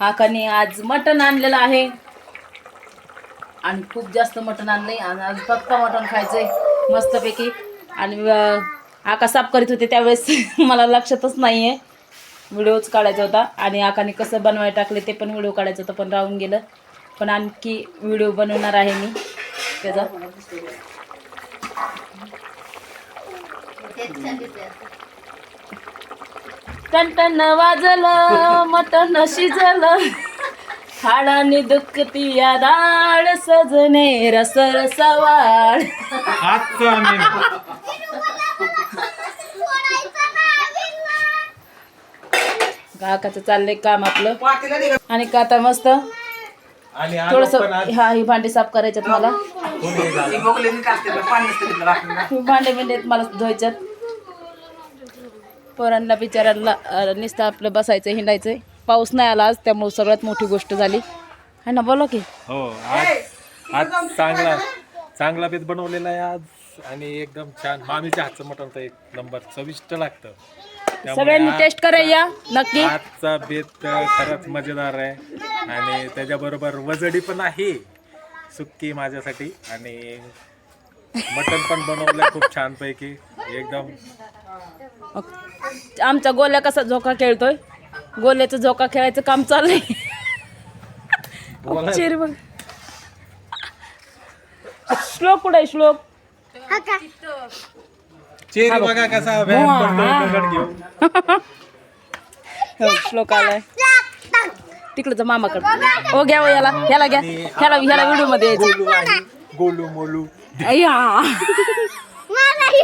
काकाने आज मटण आणलेलं आहे. आणि खूप जास्त मटण आणलंय. आणि आज फक्त मटण खायचंय मस्तपैकी. आणि आका साफ करीत होते त्यावेळेस. मला लक्षातच नाही आहे व्हिडिओच काढायचा होता. आणि आकाने कसं बनवायला टाकले ते पण व्हिडिओ काढायचं होतं पण राहून गेलं. पण आणखी व्हिडिओ बनवणार आहे मी. त्याचा. टन वाजलं मटण शिजलं. हाडाने दुखती या दाळ सजने रस रसवाळ आजचा मेनू काकाचं चाललंय काम आपलं. आणि का आता मस्त थोडस हा ही भांडी साफ करायच्यात मला. ही भांडे बिंडे मला धुवायच्यात. पोरांना बिचारांना नुसतं आपलं बसायचं हिंडायचंय पाऊस नाही आला आज त्यामुळे सगळ्यात मोठी गोष्ट झाली. है ना बोला की. हो आज आज चांगला चांगला बेत बनवलेला आहे आज आणि एकदम छान. मामीच्या हातचं मटण तर एक नंबर चविष्ट लागतं. त्यामुळे सगळ्यांनी आज- टेस्ट करा या नक्की. आजचा बेत अ, खरंच मजेदार आहे. आणि त्याच्याबरोबर वजडी पण आहे सुक्की माझ्यासाठी. आणि मटण पण बनवलंय खूप छानपैकी एकदम. आमचा गोल्या कसा झोका खेळतोय? गोल्याचं झोका खेळायचं काम चाललंय. बोला. चिर बघ. श्लोक कुठे आहे श्लोक? चेरी बघा. कसा व्यायाम करतोय दगड घेऊन. हो, श्लोक आलाय. तिकडे जा मामाकडे. हो घ्या हो याला ह्याला घ्या. ह्याला ह्याला व्हिडिओमध्ये यायचं. गोलू मोलू.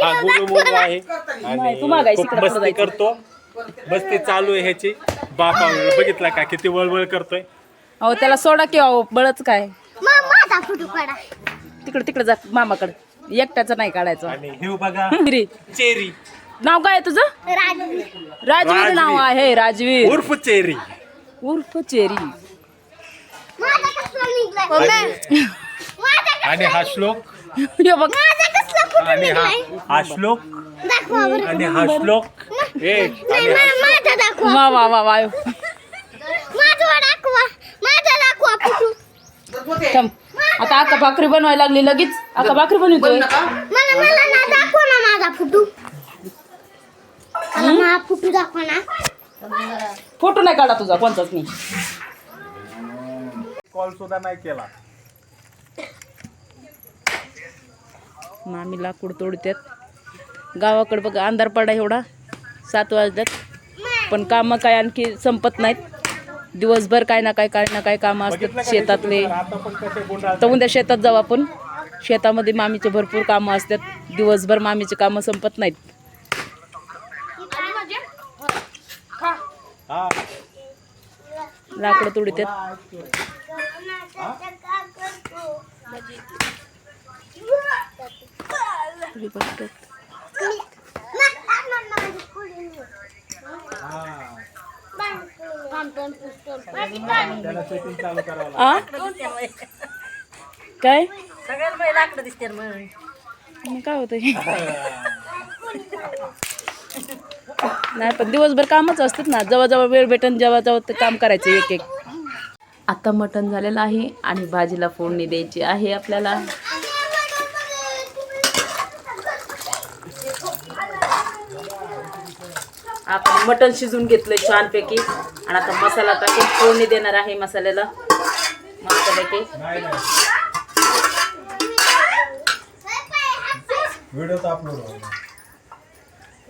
हा गोलू मोलू आहे. नाही, तू आणि मागायची खूप इकडं मस्ती जायचं. करतो. मस्ती चालू आहे ह्याची. बापा बघितला का? किती वळवळ करतोय. अहो त्याला सोडा की अहो बळच काय? माझा फोटो काढा. तिकडे तिकडे जा मामाकडे. एकट्याचं नाही काढायचं. आणि हे बघा रे चेरी. नाव काय आहे तुझं? राजवीर राजवीर नाव. आहे राजवीर. उर्फ चेरी. उर्फ चेरी. माझा कसला निघलाय? माझा आणि हा श्लोक? हे बघ. माझा कसला फोटो आणि हा निघलाय? हा श्लोक दाखवा बरं. आणि हा श्लोक. ए नाही मला माझा दाखवा वा वा वा वा माझा दाखवा. माझा दाखवा फोटो. थांब. आता आका भाकरी बनवायला लागली लगेच. आका भाकरी बनवतोय. मला मला ना दाखवा ना माझा फोटो. मला माझा फोटो दाखवा ना. फोटो नाही काढा तुझा कोणताच नाही. कॉल सुद्धा नाही केला. मामी लाकूड तोडतात गावाकडे बघा अंधार पडा एवढा. सात वाजल्यात पण कामं काय आणखी संपत नाहीत. दिवसभर काय ना काय काय ना काय कामं असतात शेतातले. तर उद्या शेतात जाऊ आपण. शेतामध्ये मामीचे भरपूर कामं असतात. दिवसभर मामीचे कामं संपत नाहीत. लाकडं तोडतात काय? सगळ्यात लाकडं दिसते मग. मग काय होतंय नाही पण दिवसभर कामच असतात ना. जवळजवळ वेळ भेटन जेव्हा जेव्हा ते काम करायचं एक एक. आता मटण झालेलं आहे आणि भाजीला फोडणी द्यायची आहे आपल्याला. आपण मटण शिजून घेतलंय छानपैकी. आणि आता मसाला टाकून फोडणी देणार आहे मसाल्याला. मस्तपैकी.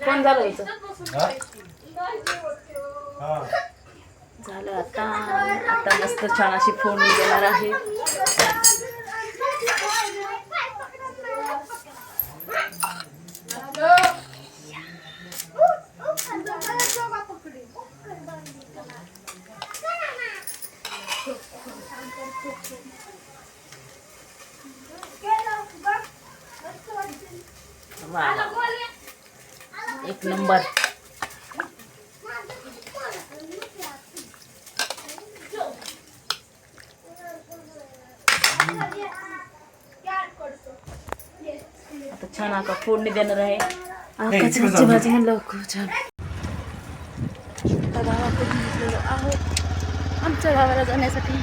कोण झालं. झालं आता. आता मस्त छान अशी फोडणी देणार आहे. एक नंबर. आता छान आका फोडणी देणार आहे. आकाची मच्छी भाजी म्हणलं खूप छान आता गावाला जाण्यासाठी.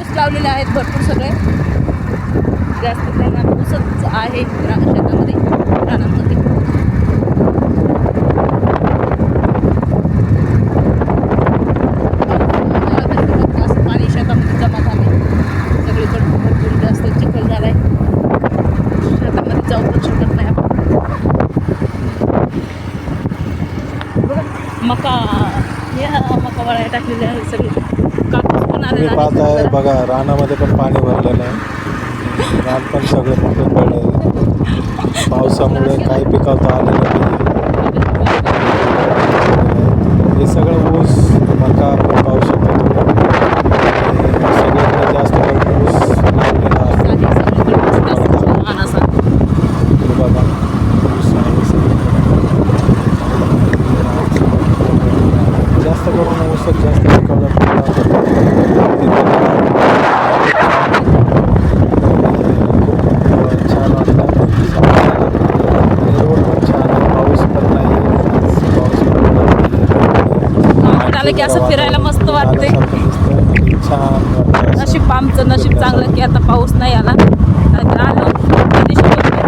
ऊस लावलेले आहेत भरपूर सगळे. जास्त प्रमाणात ऊसच आहे शेतामध्ये रानांमध्ये जास्त पाणी शेतामध्ये जमा झाले सगळीकडे भरपूर जास्त चिखल झालाय शेतामध्ये जाऊ पण शकत नाही आपण बघा, मका या मका वळ्या टाकलेल्या आहेत सगळे. कापूस पण तुम्ही आलेला आहे. पाहताय. बघा रानामध्ये पण पाणी भरलेलं आहे. रान पण सगळं पडलं पावसामुळे काही पिकवता आलेलं नाही हे सगळं ऊस मका आपण पाहू शकतो आणि सगळ्यात जास्त करून ऊस लावलेला आहे आहे सगळीकडे मस्त असं छान असा. हे बघा ऊस आहे सगळीकडे. जास्त जास्त पिकवला खूप छान रोड पण छान पाऊस पण नाही आलं की असं फिरायला मस्त वाटते छान नशीब आमचं नशीब चांगलं की आता पाऊस नाही आला. आलं.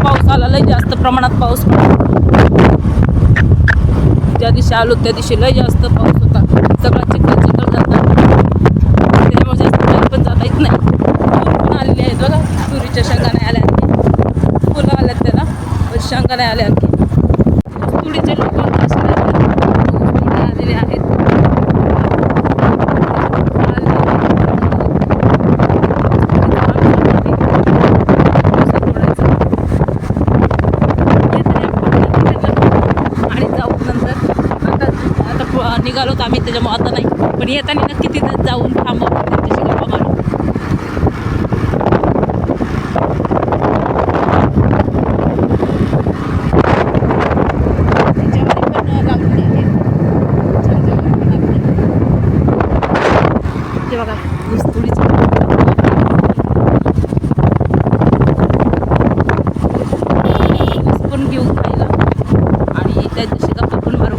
पाऊस आला लय जास्त प्रमाणात पाऊस पडला. ज्या दिवशी आलो त्या दिवशी लय जास्त पाऊस होता. सगळा चिखल चिखल जाता त्याच्यामुळे जास्त बाहेर पण जाता येत नाही. फुलं पण आलेले आहेत बघा तुरीच्या शेंगा नाही आल्या. फुलं आल्यात त्याला पण शेंगा नाही आल्या आणखी तुरीचे लोक आलेले आहेत आणि जाऊ नंतर आता आता प- निघालो तर आम्ही त्याच्यामुळे आता नाही पण येताना नक्की तिथं जाऊन थांबव त्यांच्याशी गप्पा मारू त्याच्यामध्ये पण लावलेली आहे छान पण लागले ते बघा ऊस तुळीचं ऊस पण घेऊ खायला आणि त्या दिवशी गप्पा पण मारू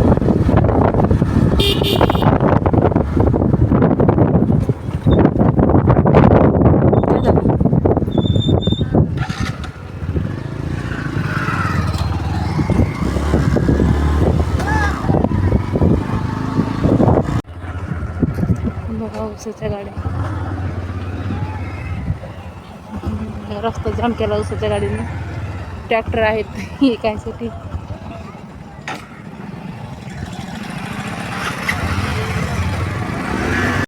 काय झालं? बघा उसाच्या गाड्या. रस्ता जाम केला उसाच्या गाडीने. ट्रॅक्टर आहेत हे काहीसाठी